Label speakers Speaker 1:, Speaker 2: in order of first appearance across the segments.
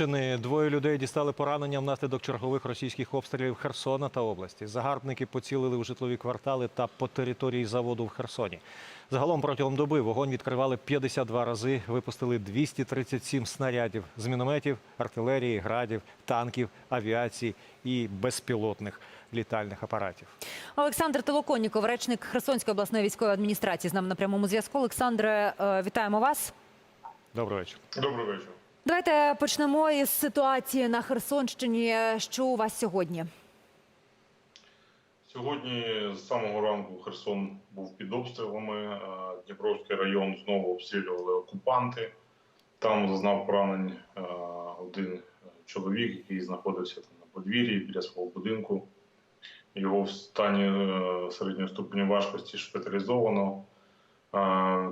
Speaker 1: Херсонщини Двоє людей дістали поранення внаслідок чергових російських обстрілів Херсона та області. Загарбники поцілили у житлові квартали та по території заводу в Херсоні. Загалом протягом доби вогонь відкривали 52 рази, випустили 237 снарядів з мінометів, артилерії, градів, танків, авіації і безпілотних літальних апаратів.
Speaker 2: Олександр Толоконніков, речник Херсонської обласної військової адміністрації, з нами на прямому зв'язку. Олександре, е, вітаємо вас.
Speaker 1: Доброго вечора.
Speaker 3: Добрий вечір.
Speaker 2: Давайте почнемо із ситуації на Херсонщині. Що у вас сьогодні?
Speaker 3: Сьогодні з самого ранку Херсон був під обстрілами. Дніпровський район знову обстрілювали окупанти. Там зазнав поранень один чоловік, який знаходився там на подвір'ї біля свого будинку. Його в стані е, середнього ступеню важкості шпиталізовано.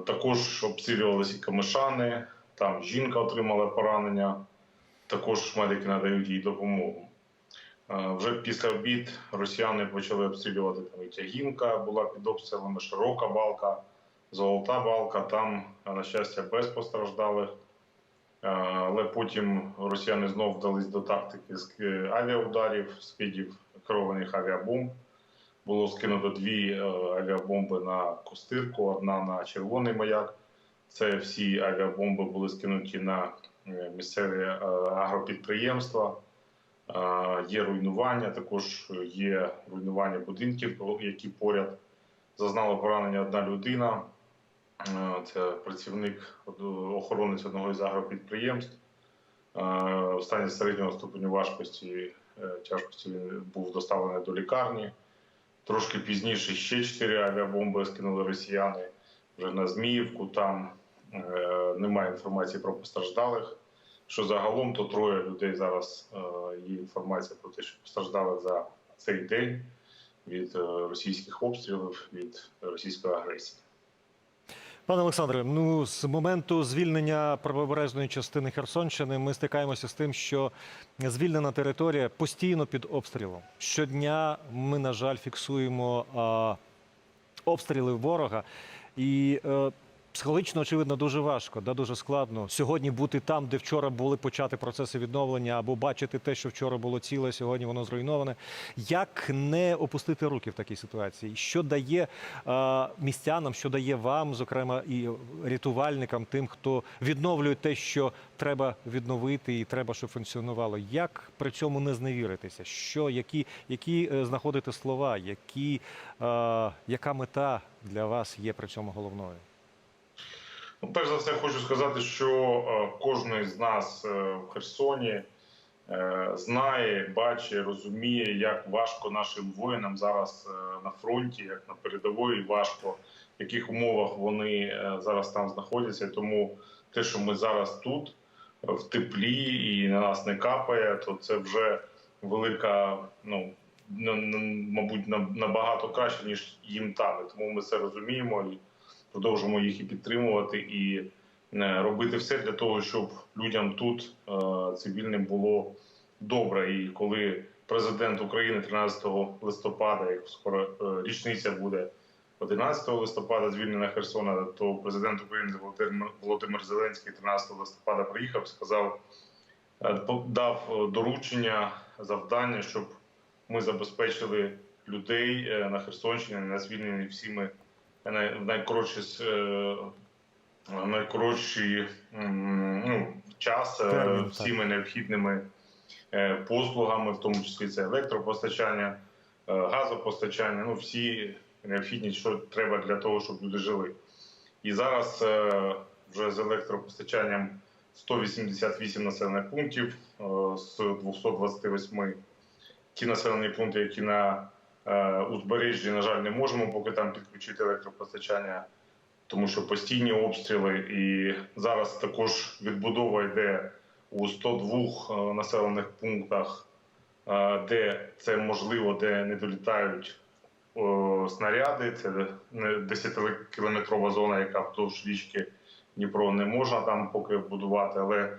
Speaker 3: Також обстрілювалися і камишани. Там жінка отримала поранення. Також медики надають їй допомогу. Е, Вже після обід росіяни почали обстрілювати там і Тягінка була під обстрілами, широка балка, золота балка. Там, е, на щастя, без постраждалих. Е, Але потім росіяни знов вдались до тактики з авіаударів, скидів керованих авіабомб. Було скинуто дві авіабомби на Костирку, одна на Червоний маяк. Це всі авіабомби були скинуті на е, місцеві е, агропідприємства. Е, Є руйнування, також є руйнування будинків, які поряд зазнала поранення одна людина. Це працівник охоронець одного із агропідприємств. В стані середнього ступеню важкості тяжкості він був доставлений до лікарні. Трошки пізніше ще чотири авіабомби скинули росіяни вже на Зміївку. Там е, немає інформації про постраждалих. Що загалом, то троє людей зараз е, є інформація про те, що постраждали за цей день від е, російських обстрілів, від російської агресії.
Speaker 1: Пане Олександре, ну з моменту звільнення правобережної частини Херсонщини ми стикаємося з тим, що звільнена територія постійно під обстрілом. Щодня ми, на жаль, фіксуємо а, обстріли ворога, і е, психологічно, очевидно, дуже важко, да, дуже складно сьогодні бути там, де вчора були почати процеси відновлення, або бачити те, що вчора було ціле, сьогодні воно зруйноване. Як не опустити руки в такій ситуації? Що дає е, містянам, що дає вам, зокрема, і рятувальникам, тим, хто відновлює те, що треба відновити, і треба, щоб функціонувало. Як при цьому не зневіритися? Що які, які е, знаходити слова, які, е, яка мета для вас є при цьому головною?
Speaker 3: Ну, перш за все, хочу сказати, що е, кожен з нас е, в Херсоні е, знає, бачить, розуміє, як важко нашим воїнам зараз на фронті, як на передовій, важко, в яких умовах вони зараз там знаходяться. Тому те, що ми зараз тут в теплі і на нас не капає, то це вже велика, ну мабуть, на- набагато краще ніж їм там. Тому ми це розуміємо і продовжуємо їх і підтримувати, і е, робити все для того, щоб людям тут е, цивільним було добре. І коли президент України 13 листопада, як скоро е, річниця буде 11 листопада, звільнення Херсона, то президент України Володимир, Зеленський 13 листопада приїхав, сказав, дав доручення, завдання, щоб ми забезпечили людей на Херсонщині на звільненні всіми в найкоротші е, м, ну, час е,
Speaker 1: так.
Speaker 3: всіми необхідними е, послугами, в тому числі це електропостачання, газопостачання, ну всі необхідні, що треба для того, щоб люди жили. І зараз вже з електропостачанням 188 населених пунктів з 228 ті населені пункти, які на узбережжі, на жаль, не можемо поки там підключити електропостачання, тому що постійні обстріли. І зараз також відбудова йде у 102 е, населених пунктах, е, де це можливо, де не долітають снаряди. Це не 10-кілометрова зона, яка вздовж річки Дніпро не можна там поки будувати, але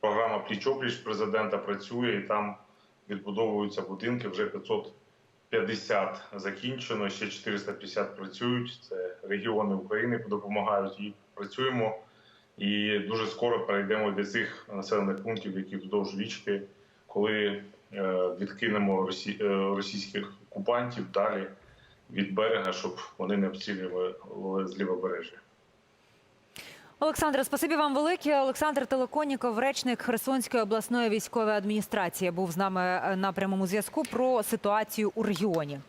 Speaker 3: програма пліч-опліч президента працює і там відбудовуються будинки. Вже 550 закінчено, ще 450 працюють. Це регіони України допомагають і працюємо. І дуже скоро перейдемо до цих населених пунктів, які вздовж річки, коли е, відкинемо е, російських окупантів далі від берега, щоб вони не обстрілювали з лівобережжя.
Speaker 2: Олександре, спасибі вам велике. Олександр Телеконіков, речник Херсонської обласної військової адміністрації, був з нами е, на прямому зв'язку про ситуацію у регіоні.